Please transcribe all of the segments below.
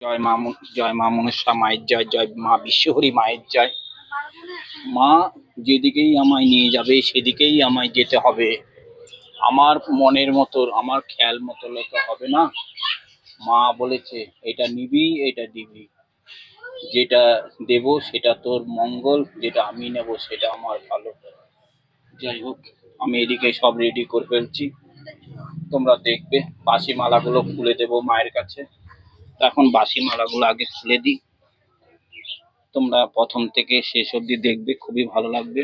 জয় মা জয় মা মনসা মায়ের জয় জয় মা বিশ্বহরি মায়ের জয়। মা যেদিকেই আমায় নিয়ে যাবে, সেদিকেই আমায় যেতে হবে। আমার মনের মতো, আমার খেয়াল মতো লোকে হবে না। মা বলেছে, এটা নিবি, এটা দিবি। যেটা দেব, সেটা তোর মঙ্গল, যেটা আমি নেব, সেটা আমার ভালো। যাই হোক, আমি এদিকে সব রেডি করে ফেলছি। তোমরা দেখবে বাসি মালাগুলো খুলে দেবো মায়ের কাছে। এখন বাসি মালাগুলো আগে খুলে দিই। তোমরা প্রথম থেকে শেষ অবধি দেখবে, খুবই ভালো লাগবে।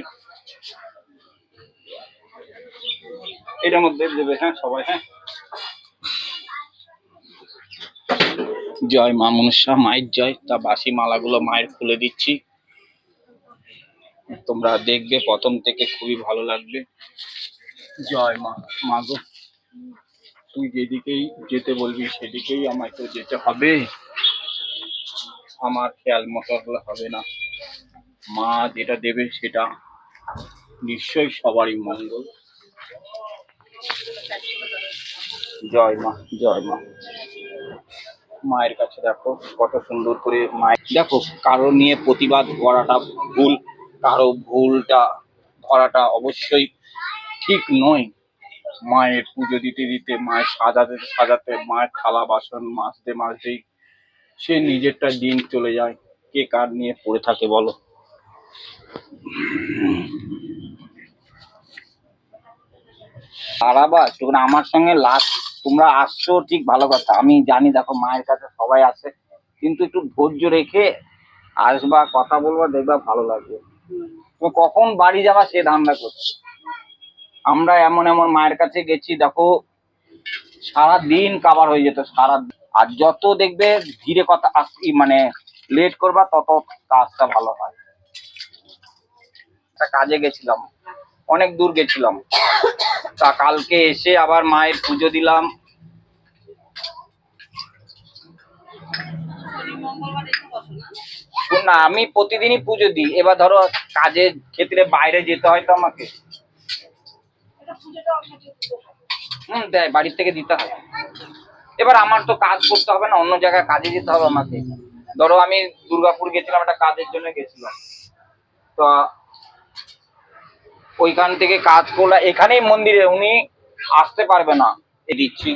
এটার মধ্যে দেবে হ্যাঁ সবাই হ্যাঁ। জয় মা মনসা মায়ের জয়। তা বাসি মালাগুলো মায়ের খুলে দিচ্ছি। তোমরা দেখবে, প্রথম থেকে খুবই ভালো লাগবে। জয় মা মা গো। তুই যেদিকেই যেতে বলবি সেদিকেই আমায় তো যেতে হবে। আমার খেয়াল মতো হবে না। মা যেটা দেবে সেটা নিশ্চয়ই সবারই মঙ্গল। জয় মা জয় মা। মায়ের কাছে দেখো, কত সুন্দর করে মায়ের দেখো, কারও নিয়ে প্রতিবাদ করাটা ভুল, কারও ভুলটা করাটা অবশ্যই ঠিক নয়। মায়ের পুজো দিতে দিতে, মায়ের সাজাতে সাজাতে, মায়ের থালা বাসন মাজতে মাজতেই সে নিজেরটা দিন চলে যায়। কে কার নিয়ে পড়ে থাকে বলো? আর আবার তোমরা আমার সঙ্গে লাস্ট তোমরা আসছো ঠিক ভালো কথা। আমি জানি দেখো মায়ের কাছে সবাই আসে, কিন্তু একটু ধৈর্য রেখে আসবা, কথা বলবা, দেখবা ভালো লাগবে। কখন বাড়ি যাবা সে ধান্দা করছে। আমরা এমন এমন মায়ের কাছে গেছি, দেখো সারা দিন কাবার হয়ে যেত সারা আর যত দেখবে, ধীরে কথা মানে লেট করবা, তত কাজটা ভালো হয়। একটা কাজে গেছিলাম, অনেক দূর গেছিলাম। তা কালকে এসে আবার মায়ের পুজো দিলাম। না, আমি প্রতিদিনই পুজো দিই। এবার ধরো, কাজের ক্ষেত্রে বাইরে যেতে হয় তো আমাকে। হুম দেয় বাড়ির থেকে দিতে হবে। এবার আমার তো কাজ করতে হবে না, অন্য জায়গায় কাজে যেতে হবে আমাকে। ধরো, আমি দুর্গাপুর গেছিলাম, একটা কাজের জন্য গেছিলাম। তো ওইখান থেকে কাজ করলে, এখানেই মন্দিরে, উনি আসতে পারবে না এ দিচ্ছি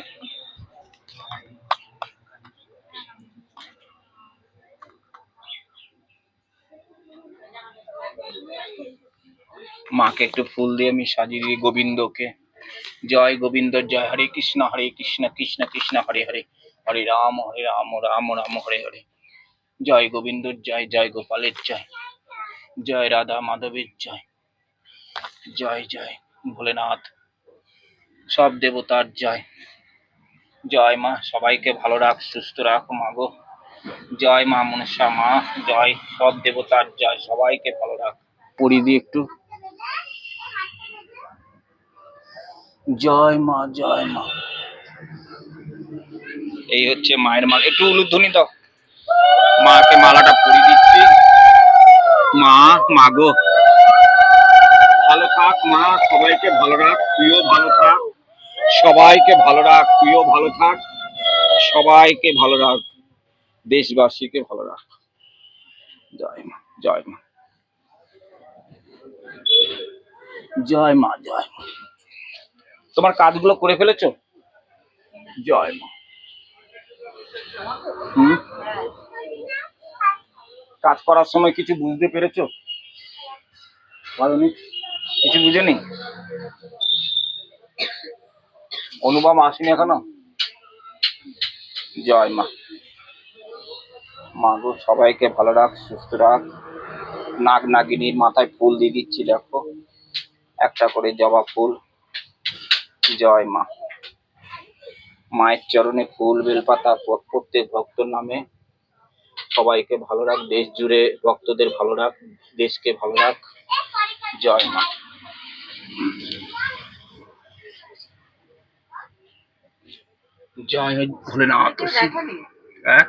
মাকে একটু ফুল দিয়ে আমি সাজিয়ে দিই গোবিন্দকে। জয় গোবিন্দ, জয় হরে কৃষ্ণ হরে কৃষ্ণ কৃষ্ণ কৃষ্ণ, হরে হরে। হরে রাম হরে রাম রাম রাম, হরে হরে। জয় গোবিন্দ, জয় জয় গোপালের জয়। জয় রাধা মাধবের জয়। জয় জয় ভোলেনাথ। সব দেবতার জয়। জয় মা, সবাইকে ভালো রাখ, সুস্থ রাখ মা গো। জয় মা মনসা মা, জয় সব দেবতার জয়, সবাইকে ভালো রাখ। পড়ি দি একটু জয় মা জয় মা। এই হচ্ছে মায়ের মালা। একটু উলুধ্বনি দাও। মাকে মালাটা পরিয়ে দিচ্ছি। মা মাগো ভালো থাক মা, সবাইকে ভালো রাখ, তুইও ভালো থাক। সবাইকে ভালো রাখ, তুইও ভালো থাক। সবাইকে ভালো রাখ। দেশবাসীকে ভালো রাখ। জয় মা জয় মা। জয় মা জয় মা। তোমার কাজগুলো করে ফেলেছো? জয় মা। হুম? কাজ করার সময় কিছু বুঝতে পেরেছ? কিছু বুঝেনি? অনুভব আসেনি এখনও? জয় মা। মা গো সবাইকে ভালো রাখ সুস্থ রাখ। নাগ নাগিনীর মাথায় ফুল দিয়ে দিচ্ছি দেখো। একটা করে জবা ফুল। জয় মা। মায়ের চরণে ফুল বেলপাতা প্রত্যেক ভক্তর নামে সবাইকে ভালো রাখ দেশ জুড়ে ভক্তদের ভালো রাখ দেশকে ভালো রাখ। জয় মা। জয় ভোলেনাথ হ্যাঁ?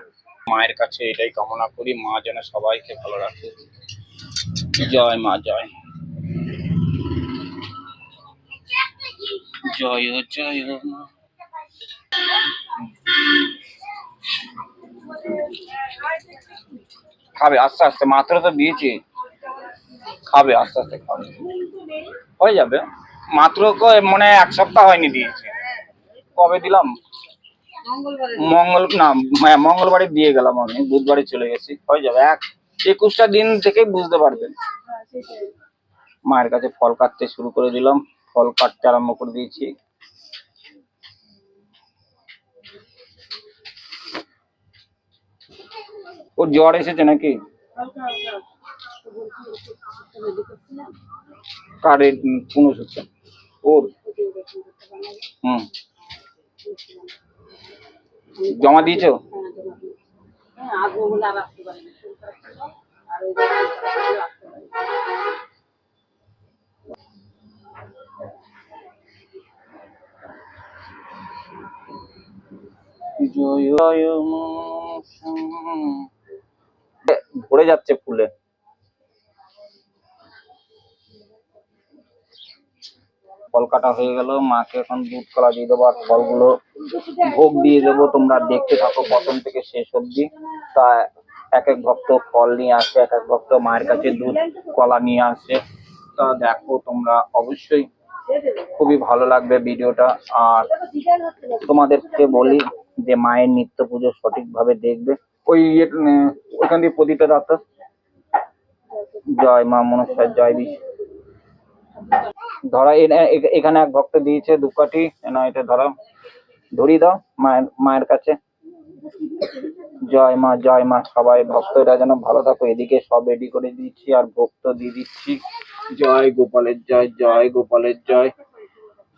মায়ের কাছে এটাই কামনা করি মা যেন সবাইকে ভালো রাখে। জয় মা জয় জয় জয় খাবে আস্তে আস্তে মাত্র তো দিয়েছি। খাবে আস্তে আস্তে খাবে। হয়ে যাবে। মাত্র মানে এক সপ্তাহ হয়নি দিয়েছি। কবে দিলাম? মঙ্গল না হ্যাঁ, মঙ্গলবারে দিয়ে গেলাম আমি। বুধবারে চলে গেছি। হয়ে যাবে। এক একুশটা দিন থেকেই বুঝতে পারবেন। মায়ের কাছে ফল কাটতে শুরু করে দিলাম। ফল কাটতে আরম্ভ করে দিয়েছি। ওর জ্বর এসেছে নাকি? কারে পুনঃ হচ্ছে ওর? হুম। জমা দিয়েছ? জয় ভরে যাচ্ছে ফুলে। ফল কাটা হয়ে গেল। মাকে এখন দুধ কলা দিয়ে দেবো আর ফলগুলো ভোগ দিয়ে দেবো। তোমরা দেখতে থাকো প্রথম থেকে শেষ অবধি। তা এক এক ভক্ত ফল নিয়ে আসে, এক এক ভক্ত মায়ের কাছে দুধ কলা নিয়ে আসে। তা দেখো তোমরা অবশ্যই খুবই ভালো লাগবে ভিডিওটা। আর তোমাদেরকে বলি যে মায়ের নিত্য পুজো সঠিকভাবে দেখবে। ওই ইয়ে, উম, ওইখান দিয়ে প্রদীপটা দাও জয় মা মনসার জয় বিশ ধরা এখানে এক ভক্ত দিয়েছে দুকাঠি না এটা ধরা ধরিয়ে দাও মায়ের মায়ের কাছে। জয় মা জয় মা সবাই ভক্তরা যেন ভালো থাকো। এদিকে সব রেডি করে দিচ্ছি আর ভক্ত দিয়ে দিচ্ছি। জয় গোপালের জয় জয় গোপালের জয়।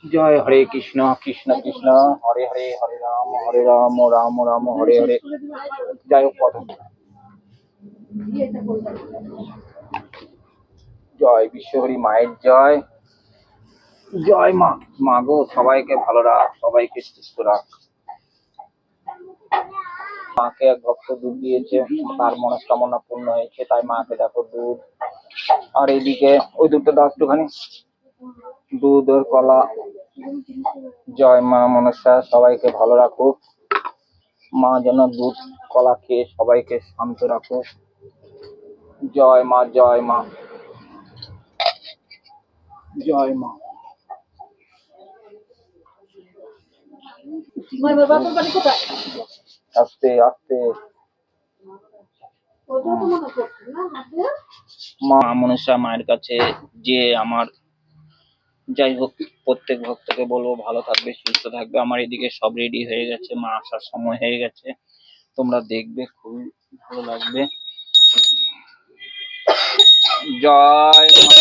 জয় হরে কৃষ্ণ কৃষ্ণ কৃষ্ণ, হরে হরে হরে রাম হরে রাম রাম রাম, হরে হরে। জয় হোক জয় বিশ্বহরি মায়ের জয়। জয় মা মা গো, সবাইকে ভালো রাখ সবাইকে সুস্থ রাখ। মাকে এক ভক্ত দুধ দিয়েছে, তার মনস্কামনা পূর্ণ হয়েছে, তাই মাকে দেখো দুধ। আর এইদিকে ওই দুধটা দাও একটুখানি। দুধ আর কলা জয় মা মনসা সবাইকে ভালো রাখুক। মা যেন দুধ কলা খেয়ে সবাইকে শান্ত রাখুক। জয় মা জয় মা। জয় মা। আস্তে আস্তে। মা মনসা মায়ের কাছে যে আমার যাই হোক, প্রত্যেক ভক্তকে বলব ভালো থাকবে, সুস্থ থাকবে। আমার এদিকে সব রেডি হয়ে গেছে, মা আসার সময় হয়ে গেছে। তোমরা দেখবে, খুবই ভালো লাগবে। জয় মা।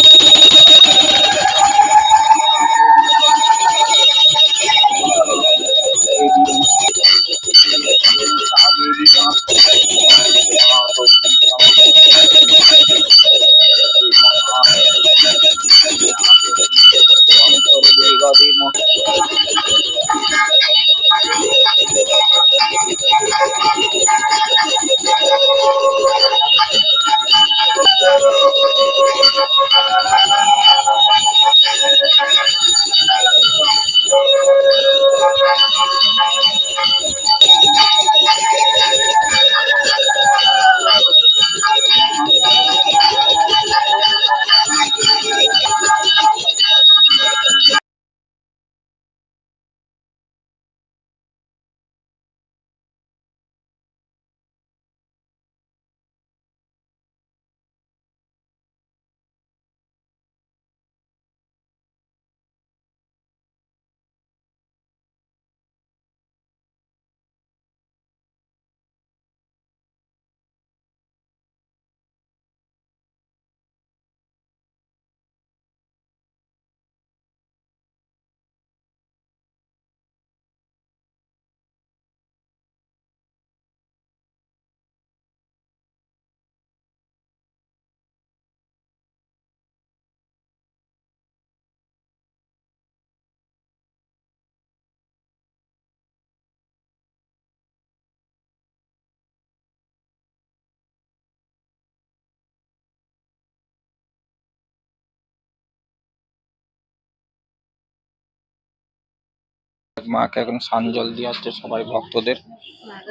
মাকে এখন সানজল দিয়ে হচ্ছে সবাই ভক্তদের।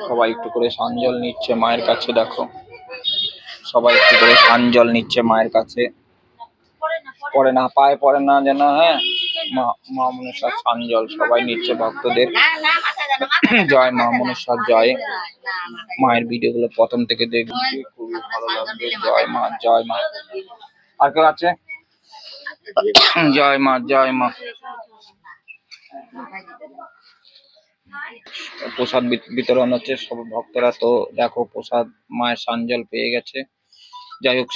সবাই একটু করে সানজল নিচ্ছে মায়ের কাছে, দেখো। সবাই একটু করে সানজল নিচ্ছে মায়ের কাছে। পড়ে না, পায়ে পড়ে না যেন হ্যাঁ? মা মা মনসার সানজল সবাই নিচ্ছে ভক্তদের। জয় মা মনসার জয়। মায়ের ভিডিওগুলো প্রথম থেকে দেখবে, খুবই ভালো লাগবে। জয় মা জয় মা। আর কেউ আছে? জয় মা জয় মা। প্রসাদ বিত- বিতরণ হচ্ছে, সব ভক্তরা তো দেখো প্রসাদ, মায়ের সানজল পেয়ে গেছে। যাই হোক